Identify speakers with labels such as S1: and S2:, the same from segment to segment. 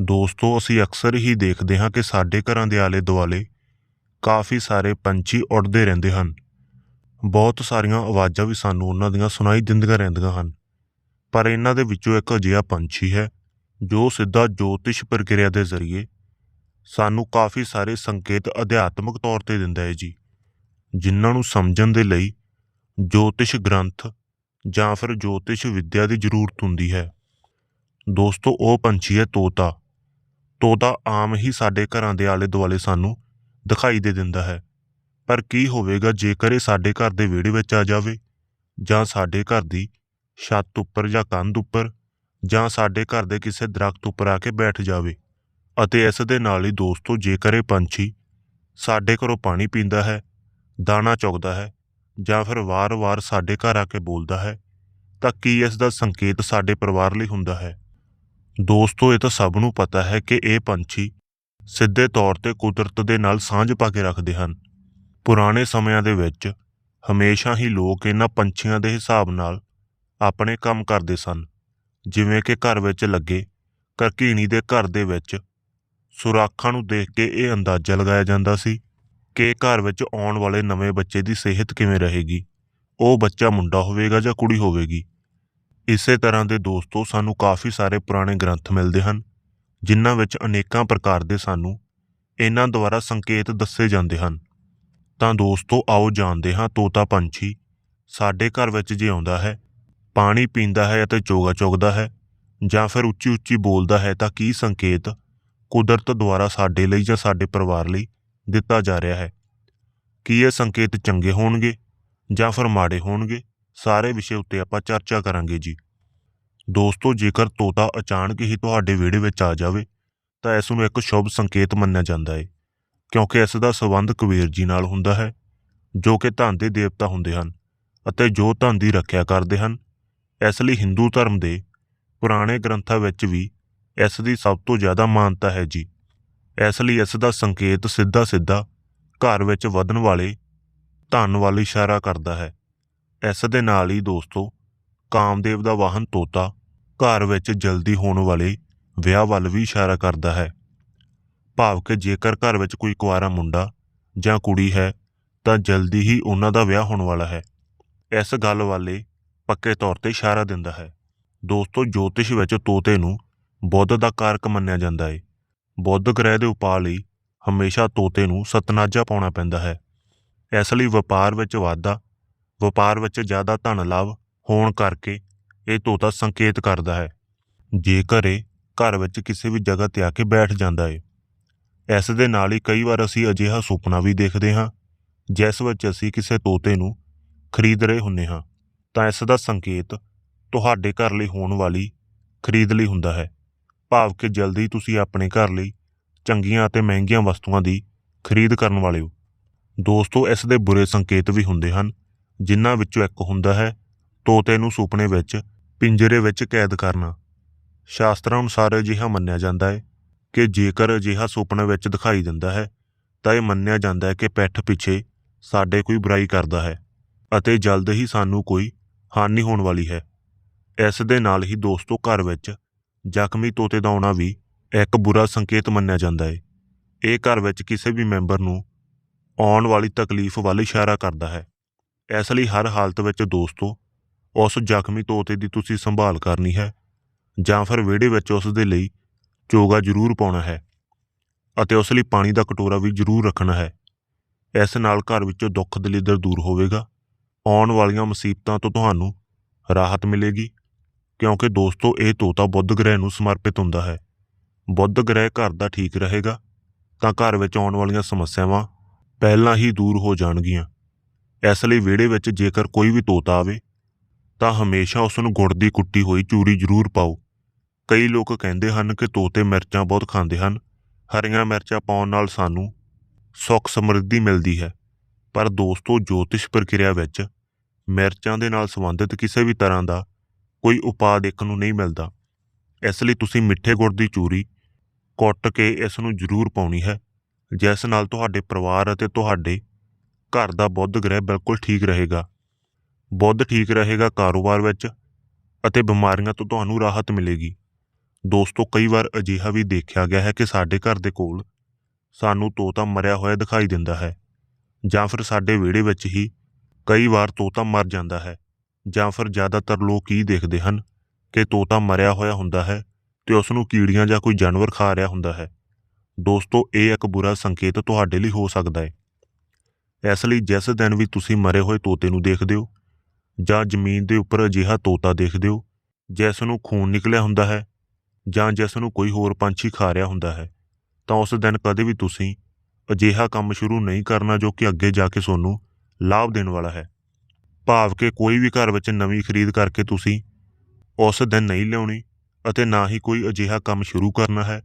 S1: ਦੋਸਤੋ, ਅਸੀਂ ਅਕਸਰ ਹੀ ਦੇਖਦੇ ਹਾਂ ਕਿ ਸਾਡੇ ਘਰਾਂ ਦੇ ਆਲੇ-ਦੁਆਲੇ ਕਾਫੀ ਸਾਰੇ ਪੰਛੀ ਉੱਡਦੇ ਰਹਿੰਦੇ ਹਨ। ਬਹੁਤ ਸਾਰੀਆਂ ਆਵਾਜ਼ਾਂ ਵੀ ਸਾਨੂੰ ਉਹਨਾਂ ਦੀਆਂ ਸੁਣਾਈ ਦਿੰਦੀਆਂ ਰਹਿੰਦੀਆਂ ਹਨ। ਪਰ ਇਹਨਾਂ ਦੇ ਵਿੱਚੋਂ ਇੱਕ ਅਜਿਹਾ ਪੰਛੀ ਹੈ, ਜੋ ਸਿੱਧਾ ਜੋਤਿਸ਼ ਪ੍ਰਕਿਰਿਆ ਦੇ ਜ਼ਰੀਏ ਸਾਨੂੰ ਕਾਫੀ ਸਾਰੇ ਸੰਕੇਤ ਅਧਿਆਤਮਿਕ ਤੌਰ ਤੇ ਦਿੰਦਾ ਹੈ ਜੀ, ਜਿਨ੍ਹਾਂ ਨੂੰ ਸਮਝਣ ਦੇ ਲਈ ਜੋਤਿਸ਼ ਗ੍ਰੰਥ ਜਾਂ ਫਿਰ ਜੋਤਿਸ਼ ਵਿੱਦਿਆ ਦੀ ਜ਼ਰੂਰਤ ਹੁੰਦੀ ਹੈ। ਦੋਸਤੋ, ਉਹ ਪੰਛੀ ਹੈ ਤੋਤਾ। ਤੋਤਾ ਆਮ ਹੀ ਸਾਡੇ ਘਰਾਂ ਦੇ ਆਲੇ ਦੁਆਲੇ ਸਾਨੂੰ ਦਿਖਾਈ ਦੇ ਦਿੰਦਾ ਹੈ। ਪਰ ਕੀ ਹੋਵੇਗਾ ਜੇਕਰ ਇਹ ਸਾਡੇ ਘਰ ਦੇ ਵਿਹੜੇ ਵਿੱਚ ਆ ਜਾਵੇ? ਜਾਂ ਸਾਡੇ ਘਰ ਦੀ ਛੱਤ ਉੱਪਰ ਜਾਂ ਕੰਧ ਉੱਪਰ? ਜਾਂ ਸਾਡੇ ਘਰ ਦੇ ਕਿਸੇ ਦਰਖਤ ਉੱਪਰ ਆ ਕੇ ਬੈਠ ਜਾਵੇ? ਅਤੇ ਇਸ ਦੇ ਨਾਲ ਹੀ ਦੋਸਤੋ, ਜੇਕਰ ਇਹ ਪੰਛੀ ਸਾਡੇ ਘਰੋਂ ਪਾਣੀ ਪੀਂਦਾ ਹੈ, ਦਾਣਾ ਚੁਗਦਾ ਹੈ, ਜਾਂ ਫਿਰ ਵਾਰ-ਵਾਰ ਸਾਡੇ ਘਰ ਆ ਕੇ ਬੋਲਦਾ ਹੈ, ਤਾਂ ਕੀ ਇਸ ਦਾ ਸੰਕੇਤ ਸਾਡੇ ਪਰਿਵਾਰ ਲਈ ਹੁੰਦਾ ਹੈ? ਦੋਸਤੋ, ਇਹ ਤਾਂ ਸਭ ਨੂੰ ਪਤਾ ਹੈ ਕਿ ਇਹ ਪੰਛੀ ਸਿੱਧੇ ਤੌਰ ਤੇ ਕੁਦਰਤ ਦੇ ਨਾਲ ਸਾਂਝ ਪਾ ਕੇ ਰੱਖਦੇ ਹਨ। ਪੁਰਾਣੇ ਸਮਿਆਂ ਦੇ ਵਿੱਚ ਹਮੇਸ਼ਾ ਹੀ ਲੋਕ ਇਹਨਾਂ ਪੰਛੀਆਂ ਦੇ ਹਿਸਾਬ ਨਾਲ ਆਪਣੇ ਕੰਮ ਕਰਦੇ ਸਨ। ਜਿਵੇਂ ਕਿ ਘਰ ਵਿੱਚ ਲੱਗੇ ਕਰਕੀਣੀ ਦੇ ਘਰ ਦੇ ਵਿੱਚ ਸੁਰਾਖਾਂ ਨੂੰ ਦੇਖ ਕੇ ਇਹ ਅੰਦਾਜ਼ਾ ਲਗਾਇਆ ਜਾਂਦਾ ਸੀ ਕਿ ਘਰ ਵਿੱਚ ਆਉਣ ਵਾਲੇ ਨਵੇਂ ਬੱਚੇ ਦੀ ਸਿਹਤ ਕਿਵੇਂ ਰਹੇਗੀ। ਉਹ ਬੱਚਾ ਮੁੰਡਾ ਹੋਵੇਗਾ ਜਾਂ ਕੁੜੀ ਹੋਵੇਗੀ? ਇਸੇ ਤਰ੍ਹਾਂ ਦੇ ਦੋਸਤੋ ਸਾਨੂੰ ਕਾਫੀ ਸਾਰੇ ਪੁਰਾਣੇ ਗ੍ਰੰਥ ਮਿਲਦੇ ਹਨ, ਜਿਨ੍ਹਾਂ ਵਿੱਚ ਅਨੇਕਾਂ ਪ੍ਰਕਾਰ ਦੇ ਸਾਨੂੰ ਇਹਨਾਂ ਦੁਆਰਾ ਸੰਕੇਤ ਦੱਸੇ ਜਾਂਦੇ ਹਨ। ਤਾਂ ਦੋਸਤੋ ਆਓ ਜਾਣਦੇ ਹਾਂ ਤੋਤਾ ਪੰਛੀ ਸਾਡੇ ਘਰ ਵਿੱਚ ਜੇ ਆਉਂਦਾ ਹੈ, ਪਾਣੀ ਪੀਂਦਾ ਹੈ ਅਤੇ ਚੋਗਾ ਚੁਗਦਾ ਹੈ, ਜਾਂ ਫਿਰ ਉੱਚੀ ਉੱਚੀ ਬੋਲਦਾ ਹੈ ਤਾਂ ਕੀ ਸੰਕੇਤ ਕੁਦਰਤ ਦੁਆਰਾ ਸਾਡੇ ਲਈ ਜਾਂ ਸਾਡੇ ਪਰਿਵਾਰ ਲਈ ਦਿੱਤਾ ਜਾ ਰਿਹਾ ਹੈ? ਕੀ ਇਹ ਸੰਕੇਤ ਚੰਗੇ ਹੋਣਗੇ ਜਾਂ ਫਿਰ ਮਾੜੇ ਹੋਣਗੇ? ਸਾਰੇ ਵਿਸ਼ੇ ਉੱਤੇ ਆਪਾਂ ਚਰਚਾ ਕਰਾਂਗੇ ਜੀ। ਦੋਸਤੋ, ਜੇਕਰ ਤੋਤਾ ਅਚਾਨਕ ਹੀ ਤੁਹਾਡੇ ਵਿਹੜੇ ਵਿੱਚ ਆ ਜਾਵੇ, ਤਾਂ ਇਸ ਨੂੰ ਇੱਕ ਸ਼ੁਭ ਸੰਕੇਤ ਮੰਨਿਆ ਜਾਂਦਾ ਹੈ ਕਿਉਂਕਿ ਇਸ ਦਾ ਸੰਬੰਧ ਕੁਬੇਰ ਜੀ ਨਾਲ ਹੁੰਦਾ ਹੈ, ਜੋ ਕਿ ਧਨ ਦੇ ਦੇਵਤਾ ਹੁੰਦੇ ਹਨ ਅਤੇ ਜੋ ਧਨ ਦੀ ਰੱਖਿਆ ਕਰਦੇ ਹਨ। ਇਸ ਲਈ ਹਿੰਦੂ ਧਰਮ ਦੇ ਪੁਰਾਣੇ ਗ੍ਰੰਥਾਂ ਵਿੱਚ ਵੀ ਇਸ ਦੀ ਸਭ ਤੋਂ ਜ਼ਿਆਦਾ ਮਾਨਤਾ ਹੈ ਜੀ। ਇਸ ਲਈ ਇਸ ਦਾ ਸੰਕੇਤ ਸਿੱਧਾ ਸਿੱਧਾ ਘਰ ਵਿੱਚ ਵਧਣ ਵਾਲੇ ਧਨ ਵੱਲ ਇਸ਼ਾਰਾ ਕਰਦਾ ਹੈ। ਇਸ ਦੇ ਨਾਲ ਹੀ ਦੋਸਤੋ, ਕਾਮਦੇਵ ਦਾ ਵਾਹਨ ਤੋਤਾ ਘਰ ਵਿੱਚ ਜਲਦੀ ਹੋਣ ਵਾਲੇ ਵਿਆਹ ਵੱਲ ਵੀ ਇਸ਼ਾਰਾ ਕਰਦਾ ਹੈ। ਭਾਵ ਕਿ ਜੇਕਰ ਘਰ ਵਿੱਚ ਕੋਈ ਕੁਆਰਾ ਮੁੰਡਾ ਜਾਂ ਕੁੜੀ ਹੈ, ਤਾਂ ਜਲਦੀ ਹੀ ਉਹਨਾਂ ਦਾ ਵਿਆਹ ਹੋਣ ਵਾਲਾ ਹੈ। ਇਸ ਗੱਲ ਵਾਲੇ ਪੱਕੇ ਤੌਰ ਤੇ ਇਸ਼ਾਰਾ ਦਿੰਦਾ ਹੈ। ਦੋਸਤੋ, ਜੋਤਿਸ਼ ਵਿੱਚ ਤੋਤੇ ਨੂੰ ਬੁੱਧ ਦਾ ਕਾਰਕ ਮੰਨਿਆ ਜਾਂਦਾ ਹੈ ਬੁੱਧ ਗ੍ਰਹਿ ਦੇ ਉਪਾਅ ਲਈ ਹਮੇਸ਼ਾ ਤੋਤੇ ਨੂੰ ਸਤਨਾਜਾ ਪਾਉਣਾ ਪੈਂਦਾ ਹੈ। ਇਸ ਲਈ ਵਪਾਰ ਵਿੱਚ ਵਾਧਾ ਵਪਾਰ ਵਿੱਚ ਜ਼ਿਆਦਾ ਧਨ ਲਾਭ ਹੋਣ ਕਰਕੇ ਇਹ ਤੋਤਾ ਸੰਕੇਤ ਕਰਦਾ ਹੈ। ਜੇਕਰ ਇਹ ਘਰ ਵਿੱਚ ਕਿਸੇ ਵੀ ਜਗ੍ਹਾ ਤੇ ਆ ਕੇ ਬੈਠ ਜਾਂਦਾ ਹੈ ਇਸ ਦੇ ਨਾਲ ਹੀ ਕਈ ਵਾਰ ਅਸੀਂ ਅਜਿਹਾ ਸੁਪਨਾ ਵੀ ਦੇਖਦੇ ਹਾਂ, ਜਿਸ ਵਿੱਚ ਅਸੀਂ ਕਿਸੇ ਤੋਤੇ ਨੂੰ ਖਰੀਦ ਰਹੇ ਹੁੰਨੇ ਹਾਂ। ਤਾਂ ਇਸ ਦਾ ਸੰਕੇਤ ਤੁਹਾਡੇ ਘਰ ਲਈ ਹੋਣ ਵਾਲੀ ਖਰੀਦ ਲਈ ਹੁੰਦਾ ਹੈ। ਭਾਵ ਕਿ ਜਲਦੀ ਤੁਸੀਂ ਆਪਣੇ ਘਰ ਲਈ ਚੰਗੀਆਂ ਅਤੇ ਮਹਿੰਗੀਆਂ ਵਸਤੂਆਂ ਦੀ ਖਰੀਦ ਕਰਨ ਵਾਲੇ ਹੋ। ਦੋਸਤੋ, ਇਸ ਦੇ ਬੁਰੇ ਸੰਕੇਤ ਵੀ ਹੁੰਦੇ ਹਨ। ਜਿਨ੍ਹਾਂ ਵਿੱਚੋਂ ਇੱਕ ਹੁੰਦਾ ਹੈ, ਤੋਤੇ ਨੂੰ ਸੁਪਨੇ ਵਿੱਚ, ਪਿੰਜਰੇ ਵਿੱਚ ਕੈਦ ਕਰਨਾ। ਸ਼ਾਸਤਰਾਂ ਅਨੁਸਾਰ ਅਜਿਹਾ ਮੰਨਿਆ ਜਾਂਦਾ ਹੈ ਕਿ ਜੇਕਰ ਅਜਿਹਾ ਸੁਪਨੇ ਵਿੱਚ ਦਿਖਾਈ ਦਿੰਦਾ ਹੈ, ਤਾਂ ਇਹ ਮੰਨਿਆ ਜਾਂਦਾ ਹੈ ਕਿ ਪਿੱਠ ਪਿੱਛੇ ਸਾਡੇ ਕੋਈ ਬੁਰਾਈ ਕਰਦਾ ਹੈ ਅਤੇ ਜਲਦ ਹੀ ਸਾਨੂੰ ਕੋਈ ਹਾਨੀ ਹੋਣ ਵਾਲੀ ਹੈ। ਇਸ ਦੇ ਨਾਲ ਹੀ ਦੋਸਤੋ ਘਰ ਵਿੱਚ ਜ਼ਖਮੀ ਤੋਤੇ ਦਾ ਆਉਣਾ ਵੀ ਇੱਕ ਬੁਰਾ ਸੰਕੇਤ ਮੰਨਿਆ ਜਾਂਦਾ ਹੈ। ਇਹ ਘਰ ਵਿੱਚ ਕਿਸੇ ਵੀ ਮੈਂਬਰ ਨੂੰ ਆਉਣ ਵਾਲੀ ਤਕਲੀਫ ਵੱਲ ਇਸ਼ਾਰਾ ਕਰਦਾ ਹੈ। ਇਸ ਲਈ ਹਰ ਹਾਲਤ ਵਿੱਚ ਦੋਸਤੋ ਉਸ ਜ਼ਖਮੀ ਤੋਤੇ ਦੀ ਤੁਸੀਂ ਸੰਭਾਲ ਕਰਨੀ ਹੈ ਜਾਂ ਫਿਰ ਵਿਹੜੇ ਵਿੱਚ ਉਸ ਦੇ ਲਈ ਚੋਗਾ ਜ਼ਰੂਰ ਪਾਉਣਾ ਹੈ ਅਤੇ ਉਸ ਲਈ ਪਾਣੀ ਦਾ ਕਟੋਰਾ ਵੀ ਜ਼ਰੂਰ ਰੱਖਣਾ ਹੈ। ਇਸ ਨਾਲ ਘਰ ਵਿੱਚੋਂ ਦੁੱਖ ਦਲਿੱਦਰ ਦੂਰ ਹੋਵੇਗਾ। ਆਉਣ ਵਾਲੀਆਂ ਮੁਸੀਬਤਾਂ ਤੋਂ ਤੁਹਾਨੂੰ ਰਾਹਤ ਮਿਲੇਗੀ, ਕਿਉਂਕਿ ਦੋਸਤੋ, ਇਹ ਤੋਤਾ ਬੁੱਧ ਗ੍ਰਹਿ ਨੂੰ ਸਮਰਪਿਤ ਹੁੰਦਾ ਹੈ। ਬੁੱਧ ਗ੍ਰਹਿ ਘਰ ਦਾ ਠੀਕ ਰਹੇਗਾ ਤਾਂ ਘਰ ਵਿੱਚ ਆਉਣ ਵਾਲੀਆਂ ਸਮੱਸਿਆਵਾਂ ਪਹਿਲਾਂ ਹੀ ਦੂਰ ਹੋ ਜਾਣਗੀਆਂ। ਇਸ ਲਈ ਵਿਹੜੇ ਵਿੱਚ ਜੇਕਰ ਕੋਈ ਵੀ ਤੋਤਾ ਆਵੇ, ਤਾਂ ਹਮੇਸ਼ਾ ਉਸ ਨੂੰ ਗੁੜ ਦੀ ਕੁੱਟੀ ਹੋਈ ਚੂਰੀ ਜ਼ਰੂਰ ਪਾਓ। ਕਈ ਲੋਕ ਕਹਿੰਦੇ ਹਨ ਕਿ ਤੋਤੇ ਮਿਰਚਾਂ ਬਹੁਤ ਖਾਂਦੇ ਹਨ। ਹਰੀਆਂ ਮਿਰਚਾਂ ਪਾਉਣ ਨਾਲ ਸਾਨੂੰ ਸੁੱਖ ਸਮਰਿੱਧੀ ਮਿਲਦੀ ਹੈ। ਪਰ ਦੋਸਤੋ, ਜੋਤਿਸ਼ ਪ੍ਰਕਿਰਿਆ ਵਿੱਚ ਮਿਰਚਾਂ ਦੇ ਨਾਲ ਸੰਬੰਧਿਤ ਕਿਸੇ ਵੀ ਤਰ੍ਹਾਂ ਦਾ ਕੋਈ ਉਪਾਅ ਦੇਖਣ ਨੂੰ ਨਹੀਂ ਮਿਲਦਾ। ਇਸ ਲਈ ਤੁਸੀਂ ਮਿੱਠੇ ਗੁੜ ਦੀ ਚੂਰੀ ਕੁੱਟ ਕੇ ਇਸ ਨੂੰ ਜ਼ਰੂਰ ਪਾਉਣੀ ਹੈ। ਜਿਸ ਨਾਲ ਤੁਹਾਡੇ ਪਰਿਵਾਰ ਅਤੇ ਤੁਹਾਡੇ ਘਰ ਦਾ ਬੁੱਧ ਗ੍ਰਹਿ ਬਿਲਕੁਲ ਠੀਕ ਰਹੇਗਾ। ਬੁੱਧ ਠੀਕ ਰਹੇਗਾ ਕਾਰੋਬਾਰ ਵਿੱਚ ਅਤੇ ਬਿਮਾਰੀਆਂ ਤੋਂ ਤੁਹਾਨੂੰ ਰਾਹਤ ਮਿਲੇਗੀ। ਦੋਸਤੋ, ਕਈ ਵਾਰ ਅਜਿਹਾ ਵੀ ਦੇਖਿਆ ਗਿਆ ਹੈ ਕਿ ਸਾਡੇ ਘਰ ਦੇ ਕੋਲ ਸਾਨੂੰ ਤੋਤਾ ਮਰਿਆ ਹੋਇਆ ਦਿਖਾਈ ਦਿੰਦਾ ਹੈ ਜਾਂ ਫਿਰ ਸਾਡੇ ਵਿਹੜੇ ਵਿੱਚ ਹੀ ਕਈ ਵਾਰ ਤੋਤਾ ਮਰ ਜਾਂਦਾ ਹੈ ਜਾਂ ਫਿਰ ਜ਼ਿਆਦਾਤਰ ਲੋਕ ਕੀ ਦੇਖਦੇ ਹਨ ਕਿ ਤੋਤਾ ਮਰਿਆ ਹੋਇਆ ਹੁੰਦਾ ਹੈ ਤੇ ਉਸ ਨੂੰ ਕੀੜੀਆਂ ਜਾਂ ਕੋਈ ਜਾਨਵਰ ਖਾ ਰਿਹਾ ਹੁੰਦਾ ਹੈ। ਦੋਸਤੋ, ਇਹ ਇੱਕ ਬੁਰਾ ਸੰਕੇਤ ਤੁਹਾਡੇ ਲਈ ਹੋ ਸਕਦਾ ਹੈ। ਇਸ ਲਈ ਜਿਸ ਦਿਨ ਵੀ ਤੁਸੀਂ ਮਰੇ ਹੋਏ ਤੋਤੇ ਨੂੰ ਦੇਖਦੇ ਹੋ ਜਾਂ ਜ਼ਮੀਨ ਦੇ ਉੱਪਰ ਅਜਿਹਾ ਤੋਤਾ ਦੇਖਦੇ ਹੋ ਜਿਸ ਨੂੰ ਖੂਨ ਨਿਕਲਿਆ ਹੁੰਦਾ ਹੈ, ਜਾਂ ਜਿਸ ਨੂੰ ਕੋਈ ਹੋਰ ਪੰਛੀ ਖਾ ਰਿਹਾ ਹੁੰਦਾ ਹੈ, ਤਾਂ ਉਸ ਦਿਨ ਕਦੇ ਵੀ ਤੁਸੀਂ ਅਜਿਹਾ ਕੰਮ ਸ਼ੁਰੂ ਨਹੀਂ ਕਰਨਾ ਜੋ ਕਿ ਅੱਗੇ ਜਾ ਕੇ ਤੁਹਾਨੂੰ ਲਾਭ ਦੇਣ ਵਾਲਾ ਹੈ। ਭਾਵ ਕਿ ਕੋਈ ਵੀ ਘਰ ਵਿੱਚ ਨਵੀਂ ਖਰੀਦ ਕਰਕੇ ਤੁਸੀਂ ਉਸ ਦਿਨ ਨਹੀਂ ਲਿਆਉਣੀ ਅਤੇ ਨਾ ਹੀ ਕੋਈ ਅਜਿਹਾ ਕੰਮ ਸ਼ੁਰੂ ਕਰਨਾ ਹੈ,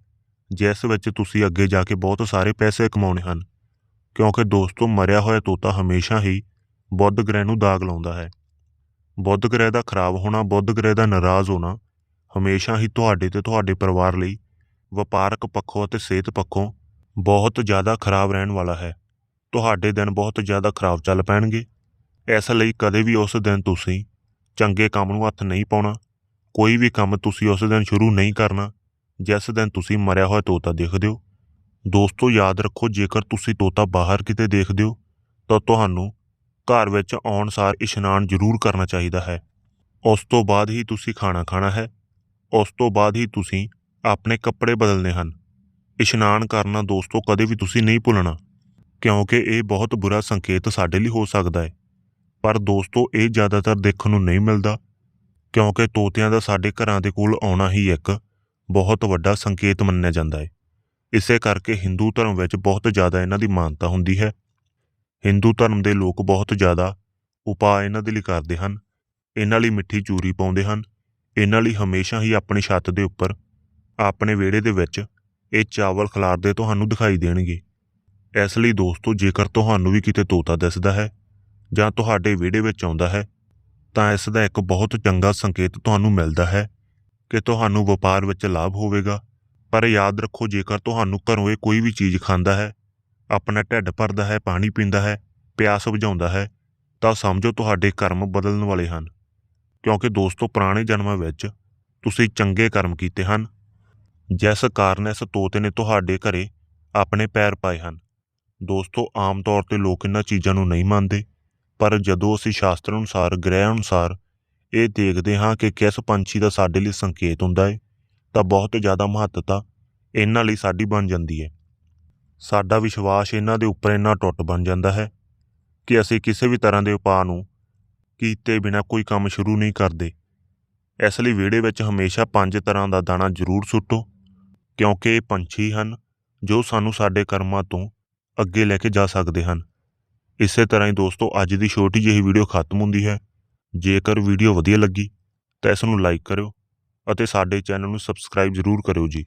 S1: ਜਿਸ ਵਿੱਚ ਤੁਸੀਂ ਅੱਗੇ ਜਾ ਕੇ ਬਹੁਤ ਸਾਰੇ ਪੈਸੇ ਕਮਾਉਣੇ ਹਨ। ਕਿਉਂਕਿ ਦੋਸਤੋ ਮਰਿਆ ਹੋਇਆ ਤੋਤਾ ਹਮੇਸ਼ਾ ਹੀ ਬੁੱਧ ਗ੍ਰਹਿ ਨੂੰ ਦਾਗ ਲਾਉਂਦਾ ਹੈ। ਬੁੱਧ ਗ੍ਰਹਿ ਦਾ ਖਰਾਬ ਹੋਣਾ, ਬੁੱਧ ਗ੍ਰਹਿ ਦਾ ਨਾਰਾਜ਼ ਹੋਣਾ ਹਮੇਸ਼ਾ ਹੀ ਤੁਹਾਡੇ ਤੇ ਤੁਹਾਡੇ ਪਰਿਵਾਰ ਲਈ ਵਪਾਰਕ ਪੱਖੋਂ ਅਤੇ ਸਿਹਤ ਪੱਖੋਂ ਬਹੁਤ ਜ਼ਿਆਦਾ ਖਰਾਬ ਰਹਿਣ ਵਾਲਾ ਹੈ। ਤੁਹਾਡੇ ਦਿਨ ਬਹੁਤ ਜ਼ਿਆਦਾ ਖਰਾਬ ਚੱਲ ਪੈਣਗੇ। ਇਸ ਲਈ ਕਦੇ ਵੀ ਉਸ ਦਿਨ ਤੁਸੀਂ ਚੰਗੇ ਕੰਮ ਨੂੰ ਹੱਥ ਨਹੀਂ ਪਾਉਣਾ। ਕੋਈ ਵੀ ਕੰਮ ਤੁਸੀਂ ਉਸ ਦਿਨ ਸ਼ੁਰੂ ਨਹੀਂ ਕਰਨਾ, ਜਿਸ ਦਿਨ ਤੁਸੀਂ ਮਰਿਆ ਹੋਇਆ ਤੋਤਾ ਦੇਖਦੇ ਹੋ ਦੋਸਤੋ, ਯਾਦ ਰੱਖੋ, ਜੇਕਰ ਤੁਸੀਂ ਤੋਤਾ ਬਾਹਰ ਕਿਤੇ ਦੇਖਦੇ ਹੋ, ਤਾਂ ਤੁਹਾਨੂੰ ਘਰ ਵਿੱਚ ਆਉਣ ਸਾਰ ਇਸ਼ਨਾਨ ਜ਼ਰੂਰ ਕਰਨਾ ਚਾਹੀਦਾ ਹੈ। ਉਸ ਤੋਂ ਬਾਅਦ ਹੀ ਤੁਸੀਂ ਖਾਣਾ ਖਾਣਾ ਹੈ। ਉਸ ਤੋਂ ਬਾਅਦ ਹੀ ਤੁਸੀਂ ਆਪਣੇ ਕੱਪੜੇ ਬਦਲਨੇ ਹਨ। ਇਸ਼ਨਾਨ ਕਰਨਾ ਦੋਸਤੋ, ਕਦੇ ਵੀ ਤੁਸੀਂ ਨਹੀਂ ਭੁੱਲਣਾ, ਕਿਉਂਕਿ ਇਹ ਬਹੁਤ ਬੁਰਾ ਸੰਕੇਤ ਸਾਡੇ ਲਈ ਹੋ ਸਕਦਾ ਹੈ। ਪਰ ਦੋਸਤੋ, ਇਹ ਜ਼ਿਆਦਾਤਰ ਦੇਖਣ ਨੂੰ ਨਹੀਂ ਮਿਲਦਾ, ਕਿਉਂਕਿ ਤੋਤਿਆਂ ਦਾ ਸਾਡੇ ਘਰਾਂ ਦੇ ਕੋਲ ਆਉਣਾ ਹੀ ਇੱਕ ਬਹੁਤ ਵੱਡਾ ਸੰਕੇਤ ਮੰਨਿਆ ਜਾਂਦਾ ਹੈ। ਇਸੇ ਕਰਕੇ ਹਿੰਦੂ ਧਰਮ ਵਿੱਚ ਬਹੁਤ ਜ਼ਿਆਦਾ ਇਹਨਾਂ ਦੀ ਮਾਨਤਾ ਹੁੰਦੀ ਹੈ। ਹਿੰਦੂ ਧਰਮ ਦੇ ਲੋਕ ਬਹੁਤ ਜ਼ਿਆਦਾ ਉਪਾਅ ਇਹਨਾਂ ਦੇ ਲਈ ਕਰਦੇ ਹਨ। ਇਹਨਾਂ ਲਈ ਮਿੱਠੀ ਚੂਰੀ ਪਾਉਂਦੇ ਹਨ। ਇਹਨਾਂ ਲਈ ਹਮੇਸ਼ਾ ਹੀ ਆਪਣੀ ਛੱਤ ਦੇ ਉੱਪਰ, ਆਪਣੇ ਵਿਹੜੇ ਦੇ ਵਿੱਚ ਇਹ ਚਾਵਲ ਖਿਲਾਰਦੇ ਤੁਹਾਨੂੰ ਦਿਖਾਈ ਦੇਣਗੇ। ਇਸ ਲਈ ਦੋਸਤੋ, ਜੇਕਰ ਤੁਹਾਨੂੰ ਵੀ ਕਿਤੇ ਤੋਤਾ ਦਿਸਦਾ ਹੈ ਜਾਂ ਤੁਹਾਡੇ ਵਿਹੜੇ ਵਿੱਚ ਆਉਂਦਾ ਹੈ, ਤਾਂ ਇਸ ਦਾ ਇੱਕ ਬਹੁਤ ਚੰਗਾ ਸੰਕੇਤ ਤੁਹਾਨੂੰ ਮਿਲਦਾ ਹੈ ਕਿ ਤੁਹਾਨੂੰ ਵਪਾਰ ਵਿੱਚ ਲਾਭ ਹੋਵੇਗਾ। ਪਰ ਯਾਦ ਰੱਖੋ, ਜੇਕਰ ਤੁਹਾਨੂੰ ਘਰੋਂ ਇਹ ਕੋਈ ਵੀ ਚੀਜ਼ ਖਾਂਦਾ ਹੈ, ਆਪਣਾ ਢਿੱਡ ਭਰਦਾ ਹੈ, ਪਾਣੀ ਪੀਂਦਾ ਹੈ, ਪਿਆਸ ਬੁਝਾਉਂਦਾ ਹੈ, ਤਾਂ ਸਮਝੋ ਤੁਹਾਡੇ ਕਰਮ ਬਦਲਣ ਵਾਲੇ ਹਨ। ਕਿਉਂਕਿ ਦੋਸਤੋ, ਪੁਰਾਣੇ ਜਨਮਾਂ ਵਿੱਚ ਤੁਸੀਂ ਚੰਗੇ ਕਰਮ ਕੀਤੇ ਹਨ, ਜਿਸ ਕਾਰਨ ਇਸ ਤੋਤੇ ਨੇ ਤੁਹਾਡੇ ਘਰੇ ਆਪਣੇ ਪੈਰ ਪਾਏ ਹਨ। ਦੋਸਤੋ, ਆਮ ਤੌਰ ਤੇ ਲੋਕ ਇਹਨਾਂ ਚੀਜ਼ਾਂ ਨੂੰ ਨਹੀਂ ਮੰਨਦੇ, ਪਰ ਜਦੋਂ ਅਸੀਂ ਸ਼ਾਸਤਰ ਅਨੁਸਾਰ, ਗ੍ਰਹਿ ਅਨੁਸਾਰ ਇਹ ਦੇਖਦੇ ਹਾਂ ਕਿ ਕਿਸ ਪੰਛੀ ਦਾ ਸਾਡੇ ਲਈ ਸੰਕੇਤ ਹੁੰਦਾ ਹੈ ਤਾਂ ਬਹੁਤ ਜ਼ਿਆਦਾ ਮਹੱਤਤਾ ਇਹਨਾਂ ਲਈ ਸਾਡੀ ਬਣ ਜਾਂਦੀ ਹੈ। ਸਾਡਾ ਵਿਸ਼ਵਾਸ ਇਹਨਾਂ ਦੇ ਉੱਪਰ ਇੰਨਾ ਟੁੱਟ ਬਣ ਜਾਂਦਾ ਹੈ ਕਿ ਅਸੀਂ ਕਿਸੇ ਵੀ ਤਰ੍ਹਾਂ ਦੇ ਉਪਾਅ ਨੂੰ ਕੀਤੇ ਬਿਨਾ ਕੋਈ ਕੰਮ ਸ਼ੁਰੂ ਨਹੀਂ ਕਰਦੇ। ਇਸ ਲਈ ਵਿਹੜੇ ਵਿੱਚ ਹਮੇਸ਼ਾ ਪੰਜ ਤਰ੍ਹਾਂ ਦਾ ਦਾਣਾ ਜ਼ਰੂਰ ਸੁੱਟੋ, ਕਿਉਂਕਿ ਇਹ ਪੰਛੀ ਹਨ ਜੋ ਸਾਨੂੰ ਸਾਡੇ ਕਰਮਾਂ ਤੋਂ ਅੱਗੇ ਲੈ ਕੇ ਜਾ ਸਕਦੇ ਹਨ। ਇਸੇ ਤਰ੍ਹਾਂ ਹੀ ਦੋਸਤੋ, ਅੱਜ ਦੀ ਛੋਟੀ ਜਿਹੀ ਵੀਡੀਓ ਖਤਮ ਹੁੰਦੀ ਹੈ। ਜੇਕਰ ਵੀਡੀਓ ਵਧੀਆ ਲੱਗੀ ਤਾਂ ਇਸ ਨੂੰ ਲਾਈਕ ਕਰਿਓ ਅਤੇ ਸਾਡੇ ਚੈਨਲ ਨੂੰ ਸਬਸਕ੍ਰਾਈਬ ਜ਼ਰੂਰ ਕਰਿਓ ਜੀ।